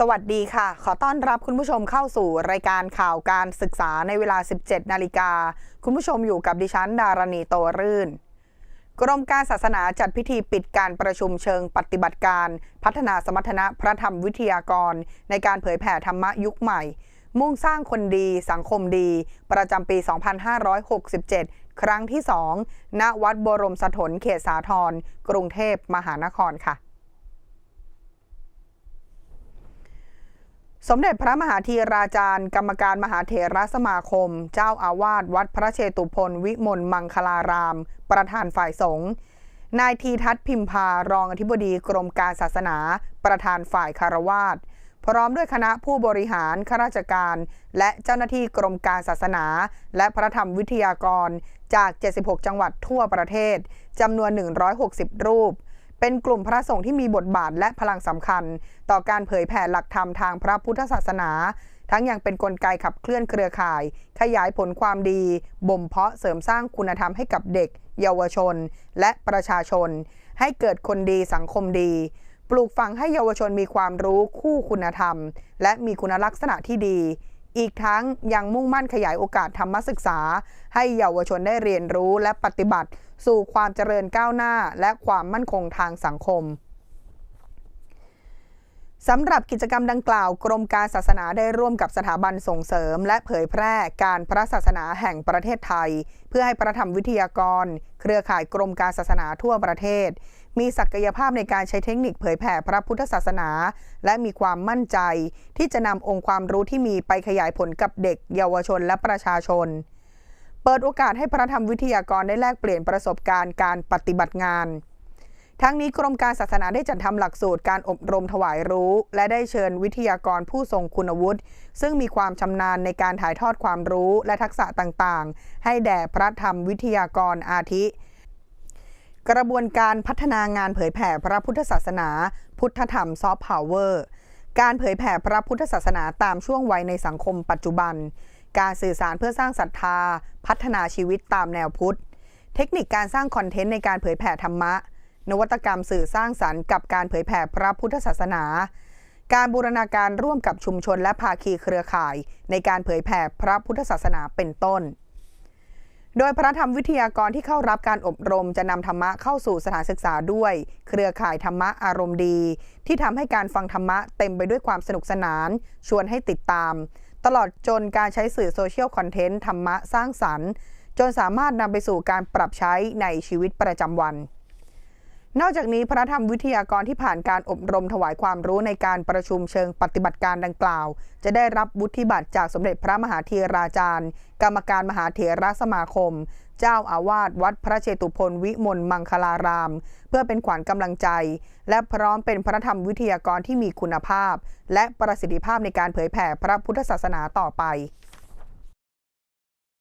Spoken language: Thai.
สวัสดีค่ะ ขอต้อนรับคุณผู้ชมเข้าสู่รายการข่าวการศึกษาในเวลา 17 นาฬิกา คุณผู้ชมอยู่กับดิฉันดารณีโตรื่น กรมการศาสนาจัดพิธีปิดการประชุมเชิงปฏิบัติการ พัฒนาสมรรถนะพระธรรมวิทยากร ในการเผยแผ่ธรรมะยุคใหม่ มุ่งสร้างคนดีสังคมดี ประจำปี 2567 ครั้งที่ 2 ณ วัดบรมสถนเขตสาทรกรุงเทพมหานครค่ะ สมเด็จพระมหาธีราจารย์ กรรมการมหาเถรสมาคม เจ้าอาวาสวัดพระเชตุพนวิมลมังคลาราม ประธานฝ่ายสงฆ์นายทีทัศน์พิมพารองอธิบดีกรมการศาสนา ประธานฝ่ายคารวาสพร้อมด้วยคณะผู้บริหารข้าราชการ และเจ้าหน้าที่กรมการศาสนา และพระธรรมวิทยากร จาก 76 จังหวัดทั่วประเทศจำนวน 160 รูป เป็นกลุ่มพระสงฆ์ที่มีบทบาทและพลังสำคัญ ต่อการเผยแผ่หลักธรรมทางพระพุทธศาสนา ทั้งยังเป็นนกลไกขับเคลื่อนเครือข่าย ขยายผลความดี บ่มเพาะเสริมสร้างคุณธรรมให้กับเด็ก เยาวชน และประชาชน ให้เกิดคนดีสังคมดี ปลูกฝังให้เยาวชนมีความรู้คู่คุณธรรม และมีคุณลักษณะที่ดีอีกทั้งยังมุ่งมั่นขยายโอกาสธรรมศึกษา ให้เยาวชนได้เรียนรู้และปฏิบัติ สู่ความเจริญก้าวหน้าและความมั่นคงทางสังคมสำหรับกิจกรรมดังกล่าว กรมการศาสนาได้ร่วมกับสถาบันส่งเสริม และเผยแพร่การพระศาสนาแห่งประเทศไทย เพื่อให้พระธรรมวิทยากร เครือข่ายกรมการศาสนาทั่วประเทศ มีศักยภาพในการใช้เทคนิคเผยแผ่พระพุทธศาสนา และมีความมั่นใจ ที่จะนำองค์ความรู้ที่มีไปขยายผลกับเด็ก เยาวชนและประชาชน เปิดโอกาสให้พระธรรมวิทยากรได้แลกเปลี่ยนประสบการณ์การปฏิบัติงาน ทั้งนี้กรมการศาสนาได้จัดทำหลักสูตรการอบรมถวายรู้ และได้เชิญวิทยากรผู้ทรงคุณวุฒิ ซึ่งมีความชำนาญในการถ่ายทอดความรู้และทักษะต่างๆ ให้แด่พระธรรมวิทยากรอาทิ กระบวนการพัฒนางานเผยแผ่พระพุทธศาสนา พุทธธรรมซอฟต์พาวเวอร์การเผยแผ่พระพุทธศาสนาตามช่วงวัยในสังคมปัจจุบัน การสื่อสารเพื่อสร้างศรัทธา พัฒนาชีวิตตามแนวพุทธ เทคนิคการสร้างคอนเทนต์ในการเผยแผ่ธรรมะ นวัตกรรมสื่อสร้างสรรค์กับการเผยแผ่พระพุทธศาสนา การบูรณาการร่วมกับชุมชนและภาคีเครือข่าย ในการเผยแผ่พระพุทธศาสนาเป็นต้น โดยพระธรรมวิทยากรที่เข้ารับการอบรมจะนำธรรมะเข้าสู่สถานศึกษาด้วย เครือข่ายธรรมะอารมณ์ดี ที่ทำให้การฟังธรรมะเต็มไปด้วยความสนุกสนาน ชวนให้ติดตาม ตลอดจนการใช้สื่อโซเชียลคอนเทนต์ธรรมะสร้างสรรค์ จนสามารถนำไปสู่การปรับใช้ในชีวิตประจำวัน นอกจากนี้พระธรรมวิทยากรที่ผ่านการอบรมถวายความรู้ในการประชุมเชิงปฏิบัติการดังกล่าว จะได้รับวุฒิบัตรจากสมเด็จพระมหาเทราจารย์ กรรมการมหาเถรสมาคม เจ้าอาวาสวัดพระเชตุพนวิมลมังคลาราม เพื่อเป็นขวัญกำลังใจ และพร้อมเป็นพระธรรมวิทยากรที่มีคุณภาพ และประสิทธิภาพในการเผยแผ่พระพุทธศาสนาต่อไป